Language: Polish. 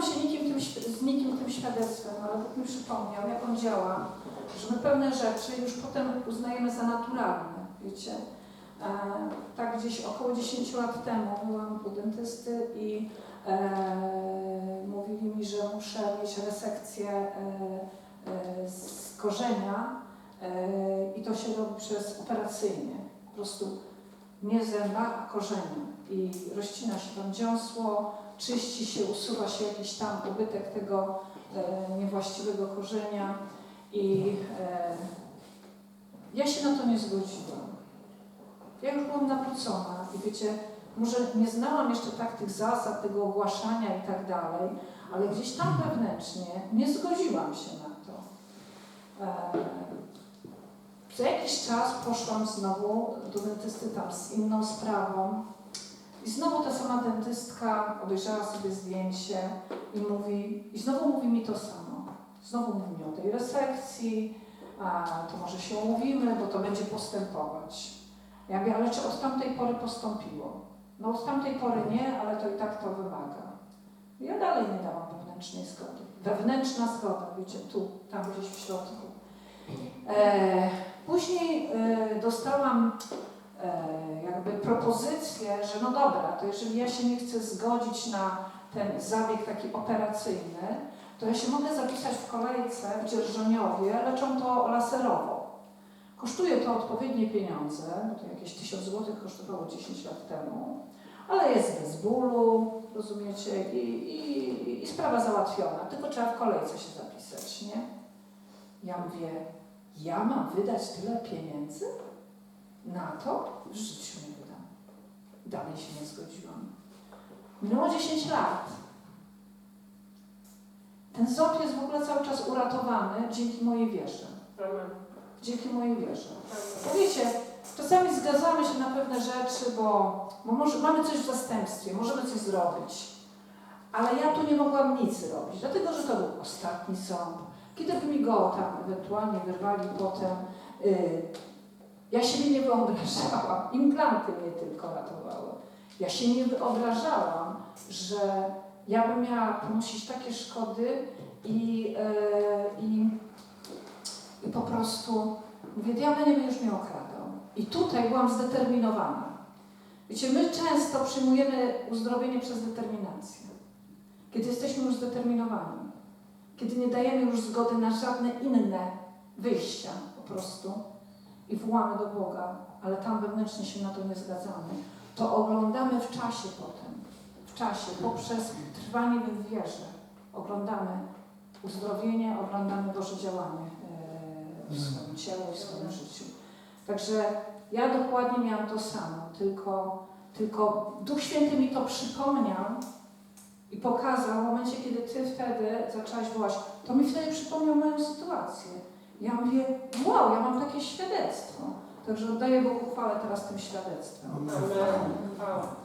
dzieliłam się nikim tym, z nikim tym świadectwem, ale Bóg mi przypomniał, jak On działa, że my pewne rzeczy już potem uznajemy za naturalne, wiecie. E, tak gdzieś około 10 lat temu byłam u dentysty i e, mówili mi, że muszę mieć resekcję e, e, z korzenia e, i to się robi przez operacyjnie. Po prostu nie zęba, a korzenia. I rozcina się tam dziąsło, czyści się, usuwa się jakiś tam ubytek tego e, niewłaściwego korzenia i e, ja się na to nie zgodziłam. Ja już byłam nawrócona i wiecie, może nie znałam jeszcze tak tych zasad, tego ogłaszania i tak dalej, ale gdzieś tam wewnętrznie nie zgodziłam się na to. E, za jakiś czas poszłam znowu do dentysty tam z inną sprawą i znowu ta sama dentystka obejrzała sobie zdjęcie i mówi, i znowu mówi mi to samo. Znowu mówi mi o tej resekcji, a to może się umówimy, bo to będzie postępować. Ja mówię, ale czy od tamtej pory postąpiło? No od tamtej pory nie, ale to i tak to wymaga. Ja dalej nie dałam wewnętrznej zgody. Wewnętrzna zgoda, wiecie, tu, tam gdzieś w środku. E, później e, dostałam e, jakby propozycję, że no dobra, to jeżeli ja się nie chcę zgodzić na ten zabieg taki operacyjny, to ja się mogę zapisać w kolejce w Dzierżoniowie, leczą to laserowo. Kosztuje to odpowiednie pieniądze, bo to jakieś 1000 zł kosztowało 10 lat temu, ale jest bez bólu, rozumiecie, i, i, i sprawa załatwiona, tylko trzeba w kolejce się zapisać, nie? Ja mówię, ja mam wydać tyle pieniędzy na to? W życiu nie wydam. Dalej się nie zgodziłam. Minęło 10 lat. Ten ząb jest w ogóle cały czas uratowany dzięki mojej wierze. Amen. Dzięki mojej wierze. Amen. Wiecie, czasami zgadzamy się na pewne rzeczy, bo, bo może, mamy coś w zastępstwie, możemy coś zrobić. Ale ja tu nie mogłam nic zrobić, dlatego że to był ostatni sąd. Kiedy by mi go tam ewentualnie wyrwali potem, y, ja siebie nie wyobrażałam. Implanty mnie tylko ratowały. Ja się nie wyobrażałam, że ja bym miała ponosić takie szkody i, y, i, i po prostu Mówię, diabeł mnie już nie okradał. I tutaj byłam zdeterminowana. Wiecie, my często przyjmujemy uzdrowienie przez determinację. Kiedy jesteśmy już zdeterminowani. Kiedy nie dajemy już zgody na żadne inne wyjścia po prostu i wołamy do Boga, ale tam wewnętrznie się na to nie zgadzamy, to oglądamy w czasie potem, w czasie, poprzez trwanie w wierze. Oglądamy uzdrowienie, oglądamy Boże działanie e, w swoim ciele, w swoim życiu. Także ja dokładnie miałam to samo, tylko, tylko Duch Święty mi to przypomniał i pokazał w momencie, kiedy zaczęłaś wołać, to mi wtedy przypomniał moją sytuację. Ja mówię, wow, ja mam takie świadectwo. Także oddaję Bogu chwałę teraz tym świadectwem. Amen. Amen.